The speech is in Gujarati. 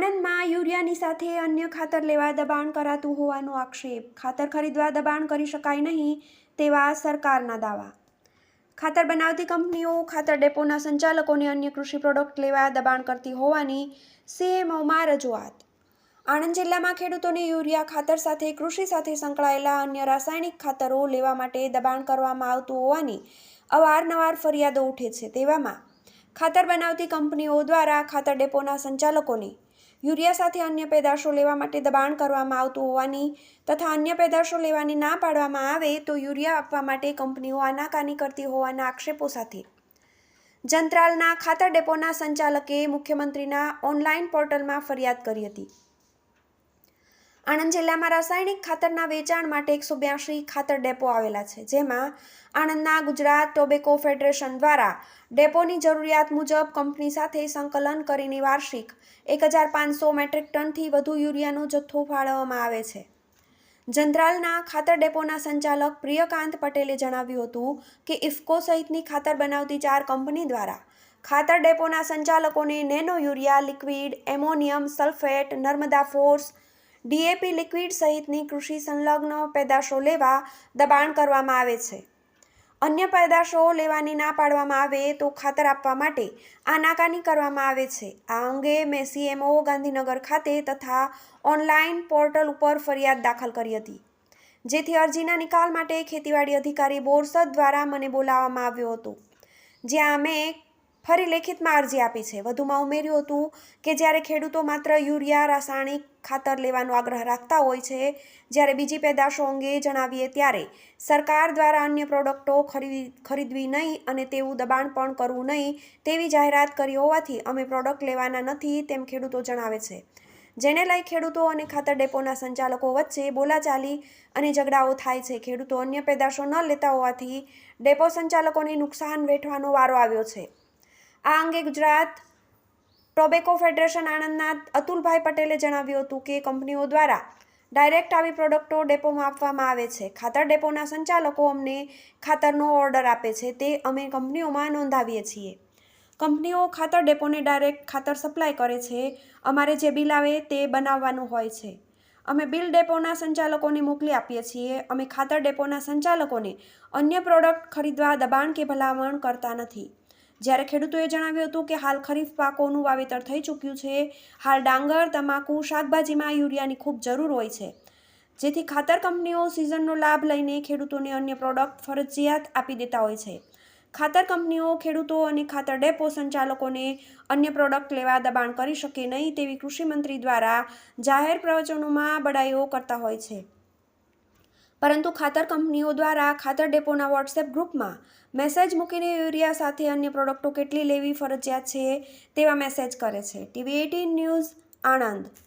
આણંદમાં યુરિયાની સાથે અન્ય ખાતર લેવા દબાણ કરાતું હોવાનો આક્ષેપ. ખાતર ખરીદવા દબાણ કરી શકાય નહીં તેવા સરકારના દાવા. ખાતર બનાવતી કંપનીઓ ખાતર ડેપોના સંચાલકોને અન્ય કૃષિ પ્રોડક્ટ લેવા દબાણ કરતી હોવાની સીએમઓમાં રજૂઆત. આણંદ જિલ્લામાં ખેડૂતોને યુરિયા ખાતર સાથે કૃષિ સાથે સંકળાયેલા અન્ય રાસાયણિક ખાતરો લેવા માટે દબાણ કરવામાં આવતું હોવાની અવારનવાર ફરિયાદો ઉઠે છે તેવામાં. ખાતર બનાવતી કંપનીઓ દ્વારા ખાતર ડેપોના સંચાલકોને યુરિયા સાથે અન્ય પેદાશો લેવા માટે દબાણ કરવામાં આવતું હોવાની તથા અન્ય પેદાશો લેવાની ના પાડવામાં આવે તો યુરિયા આપવા માટે કંપનીઓ આનાકાની કરતી હોવાના આક્ષેપો સાથે. જંત્રાલના ખાતર ડેપોના સંચાલકે મુખ્યમંત્રીના ઓનલાઈન પોર્ટલમાં ફરિયાદ કરી હતી. આણંદ જિલ્લામાં રાસાયણિક ખાતરના વેચાણ માટે એકસો બ્યાસી ખાતર ડેપો આવેલા છે, જેમાં આણંદના ગુજરાત ટોબેકો ફેડરેશન દ્વારા ડેપોની જરૂરિયાત મુજબ કંપની સાથે સંકલન કરીને વાર્ષિક એક હજાર પાંચસો મેટ્રિક ટનથી વધુ યુરિયાનો જથ્થો ફાળવવામાં આવે છે. જંદ્રાલના ખાતર ડેપોના સંચાલક પ્રિયકાંત પટેલે જણાવ્યું હતું કે ઇફકો સહિતની ખાતર બનાવતી ચાર કંપની દ્વારા ખાતર ડેપોના સંચાલકોને nano urea, liquid, ammonium, sulphate, Narmada force DAP liquid સહિતની કૃષિ સંલગ્ન પેદાશો લેવા દબાણ કરવામાં આવે છે. અન્ય પેદાશો લેવાની ના પાડવામાં આવે તો ખાતર આપવા માટે આનાકાની કરવામાં આવે છે. આ અંગે મેં સીએમઓ ગાંધીનગર ખાતે તથા ઓનલાઈન પોર્ટલ ઉપર ફરિયાદ દાખલ કરી હતી. જેથી અરજીના નિકાલ માટે ખેતીવાડી અધિકારી બોરસદ દ્વારા મને બોલાવવામાં આવ્યો હતો. જ્યાં અમે ફરી લેખિતમાં અરજી આપી છે. વધુમાં ઉમેર્યું હતું કે જ્યારે ખેડૂતો માત્ર યુરિયા, રાસાયણિક ખાતર લેવાનો આગ્રહ રાખતા હોય છે, જ્યારે બીજી પેદાશો અંગે જણાવીએ ત્યારે સરકાર દ્વારા અન્ય પ્રોડક્ટો ખરીદી, ખરીદવી નહીં અને તેવું દબાણ પણ કરવું નહીં તેવી જાહેરાત કરી હોવાથી અમે પ્રોડક્ટ લેવાના નથી તેમ ખેડૂતો જણાવે છે. જેને લઈ ખેડૂતો અને ખાતર ડેપોના સંચાલકો વચ્ચે બોલાચાલી અને ઝઘડાઓ થાય છે. ખેડૂતો અન્ય પેદાશો ન લેતા હોવાથી ડેપો સંચાલકોને નુકસાન વેઠવાનો વારો આવ્યો છે. આ અંગે ગુજરાત ટોબેકો ફેડરેશન આણંદના અતુલભાઈ પટેલે જણાવ્યું હતું કે કંપનીઓ દ્વારા ડાયરેક્ટ આવી પ્રોડક્ટો ડેપોમાં આપવામાં આવે છે. ખાતર ડેપોના સંચાલકો અમને ખાતરનો ઓર્ડર આપે છે. તે અમે કંપનીઓમાં નોંધાવીએ છીએ. કંપનીઓ ખાતર ડેપોને ડાયરેક્ટ ખાતર સપ્લાય કરે છે. અમારે જે બિલ આવે તે બનાવવાનું હોય છે. અમે બિલ ડેપોના સંચાલકોને મોકલી આપીએ છીએ. અમે ખાતર ડેપોના સંચાલકોને અન્ય પ્રોડક્ટ ખરીદવા દબાણ કે ભલામણ કરતા નથી. જ્યારે ખેડૂતોએ જણાવ્યું હતું કે હાલ ખરીફ પાકોનું વાવેતર થઈ ચૂક્યું છે, હાલ ડાંગર, તમાકુ, શાકભાજીમાં યુરિયાની ખૂબ જરૂર હોય છે. જેથી ખાતર કંપનીઓ સિઝનનો લાભ લઈને ખેડૂતોને અન્ય પ્રોડક્ટ ફરજિયાત આપી દેતા હોય છે. ખાતર કંપનીઓ, ખેડૂતો અને ખાતર ડેપો સંચાલકોને અન્ય પ્રોડક્ટ લેવા દબાણ કરી શકે નહીં તેવી કૃષિમંત્રી દ્વારા જાહેર પ્રવચનોમાં બડાઈઓ કરતા હોય છે. પરંતુ ખાતર કંપનીઓ દ્વારા ખાતર ડેપોના વોટ્સએપ ગ્રુપમાં મેસેજ મૂકીને યુરિયા સાથે અન્ય પ્રોડક્ટો કેટલી લેવી ફરજિયાત છે તેવા મેસેજ કરે છે. TV eighteen news Anand.